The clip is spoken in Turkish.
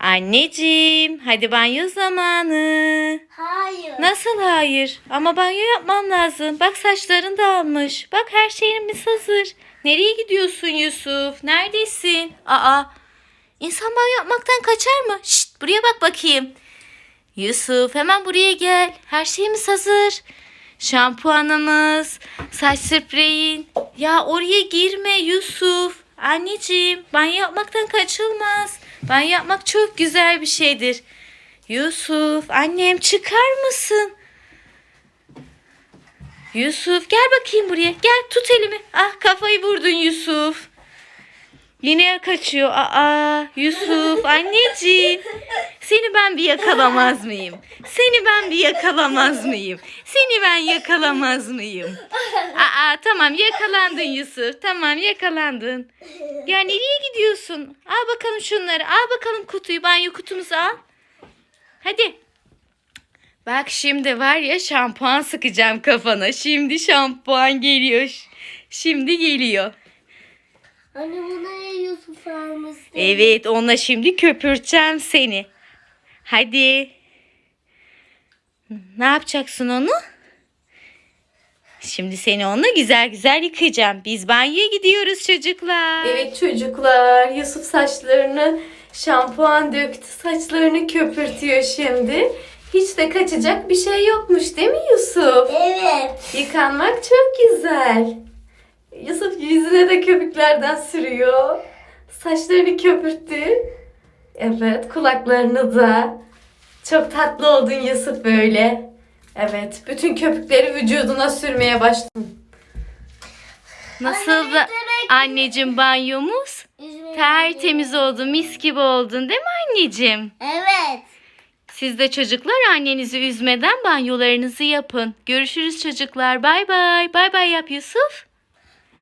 Anneciğim, hadi banyo zamanı. Hayır. Nasıl hayır? Ama banyo yapman lazım. Bak saçların dağılmış. Bak her şeyimiz hazır. Nereye gidiyorsun Yusuf? Neredesin? Aa, insan banyo yapmaktan kaçar mı? Şşt, buraya bak bakayım. Yusuf, hemen buraya gel. Her şeyimiz hazır. Şampuanımız, saç spreyin. Ya oraya girme Yusuf. Anneciğim, banyo yapmaktan kaçılmaz. Banyo yapmak çok güzel bir şeydir. Yusuf, annem çıkar mısın? Yusuf, gel bakayım buraya. Gel tut elimi. Ah kafayı vurdun Yusuf. Yine kaçıyor. Aa, Yusuf, anneciğim. Seni ben bir yakalamaz mıyım? Seni ben bir yakalamaz mıyım? Seni ben yakalamaz mıyım? Aa, tamam yakalandın Yusuf. Tamam yakalandın. Ya nereye gidiyorsun? Al bakalım şunları. Al bakalım kutuyu. Banyo kutumuzu al. Hadi. Bak şimdi var ya şampuan sıkacağım kafana. Şimdi şampuan geliyor. Şimdi geliyor. Anne buna Yusuf almıştı. Evet onunla şimdi köpürteceğim seni. Hadi. Ne yapacaksın onu? Şimdi seni onunla güzel güzel yıkayacağım. Biz banyoya gidiyoruz çocuklar. Evet çocuklar. Yusuf saçlarını şampuan döktü. Saçlarını köpürtüyor şimdi. Hiç de kaçacak bir şey yokmuş değil mi Yusuf? Evet. Yıkanmak çok güzel. Yusuf yüzüne de köpüklerden sürüyor. Saçlarını köpürttü. Evet kulaklarını da. Çok tatlı oldun Yusuf böyle. Evet bütün köpükleri vücuduna sürmeye başladın. Nasıl da anneciğim banyomuz? Tertemiz oldu mis gibi oldun değil mi anneciğim? Evet. Siz de çocuklar annenizi üzmeden banyolarınızı yapın. Görüşürüz çocuklar. Bay bay. Bay bay yap Yusuf.